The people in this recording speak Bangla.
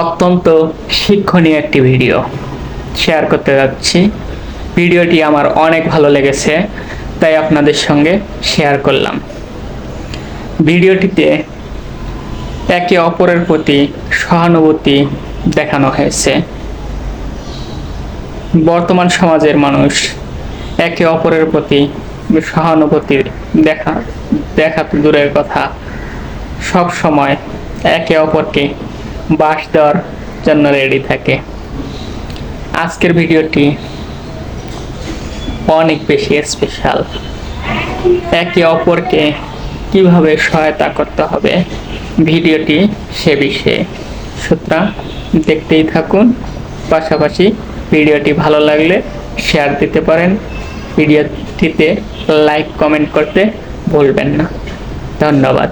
অত্যন্ত শিক্ষণীয় একটি ভিডিও। শেয়ার করতে যাচ্ছি। ভিডিওটি আমার অনেক ভালো লেগেছে, তাই আপনাদের সঙ্গে শেয়ার করলাম। ভিডিওটিতে একে অপরের প্রতি সহানুভূতি দেখানো হয়েছে। বর্তমান সমাজের মানুষ একে অপরের প্রতি সহানুভূতি দেখা দেখা দূরের কথা। সব সময় একে অপরকে বাস দেওয়ার জন্য রেডি থাকে। আজকের ভিডিওটি অনেক বেশি স্পেশাল একে অপরকে কীভাবে সহায়তা করতে হবে ভিডিওটি সে বিষয়ে। সুতরাং দেখতেই থাকুন, পাশাপাশি ভিডিওটি ভালো লাগলে শেয়ার দিতে পারেন। ভিডিওটিতে লাইক কমেন্ট করতে ভুলবেন না। ধন্যবাদ।